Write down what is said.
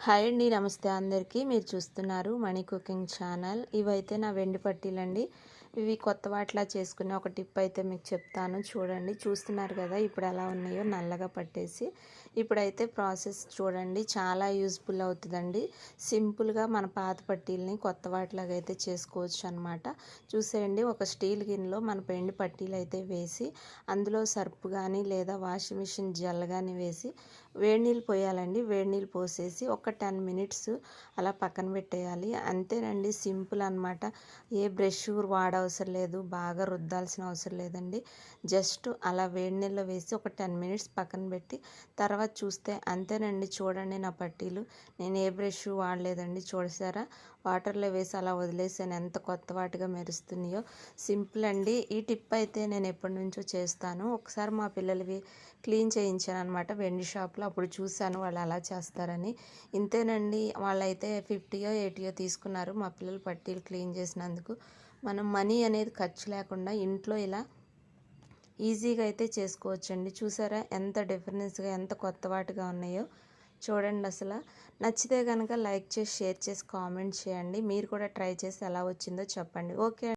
Hi అండి నమస్తే అందరికీ. మీరు చూస్తున్నారు మణి కుకింగ్ ఛానల్. ఇవైతే నా వెండి పట్టీలండి. ఇవి కొత్త వాటిలా చేసుకునే ఒక టిప్ అయితే మీకు చెప్తాను. చూడండి చూస్తున్నారు కదా ఇప్పుడు ఎలా ఉన్నాయో నల్లగా పట్టేసి. ఇప్పుడైతే ప్రాసెస్ చూడండి చాలా యూస్ఫుల్ అవుతుందండి. సింపుల్గా మన పాత పట్టీలని కొత్త వాటిలాగా అయితే చేసుకోవచ్చు అనమాట చూసేయండి ఒక స్టీల్ గిన్నెలో మన పెండి పట్టీలు అయితే వేసి అందులో సర్పు కానీ లేదా వాషింగ్ మిషన్ జల్ కానీ వేసి వేడి నీళ్ళు పోయాలండి. వేడి నీళ్ళు పోసేసి ఒక టెన్ మినిట్స్ అలా పక్కన పెట్టేయాలి. అంతేనండి సింపుల్ అనమాట ఏ బ్రష్ అవసరం లేదు బాగా రుద్దాల్సిన అవసరం లేదండి. జస్ట్ అలా వేడి నీళ్ళలో వేసి ఒక టెన్ మినిట్స్ పక్కన పెట్టి తర్వాత చూస్తే అంతేనండి చూడండి నా పట్టీలు. నేను ఏ బ్రష్ వాడలేదండి చూసారా? వాటర్లో వేసి అలా వదిలేసాను. ఎంత కొత్త వాటిగా మెరుస్తున్నాయో. సింపుల్ అండి. ఈ టిప్ అయితే నేను ఎప్పటి నుంచో చేస్తాను. ఒకసారి మా పిల్లలవి క్లీన్ చేయించాను అనమాట వెండి షాప్లో. అప్పుడు చూశాను వాళ్ళు అలా చేస్తారని. ఇంతేనండి. వాళ్ళైతే ఫిఫ్టీయో ఎయిటీయో తీసుకున్నారు మా పిల్లలు పట్టీలు క్లీన్ చేసినందుకు. మనం మనీ అనేది ఖర్చు లేకుండా ఇంట్లో ఇలా ఈజీగా అయితే చేసుకోవచ్చండి. చూసారా ఎంత డిఫరెన్స్గా ఎంత కొత్త వాటిగా ఉన్నాయో. చూడండి అసలు. నచ్చితే కనుక లైక్ చేసి షేర్ చేసి కామెంట్ చేయండి. మీరు కూడా ట్రై చేసి ఎలా వచ్చిందో చెప్పండి. ఓకే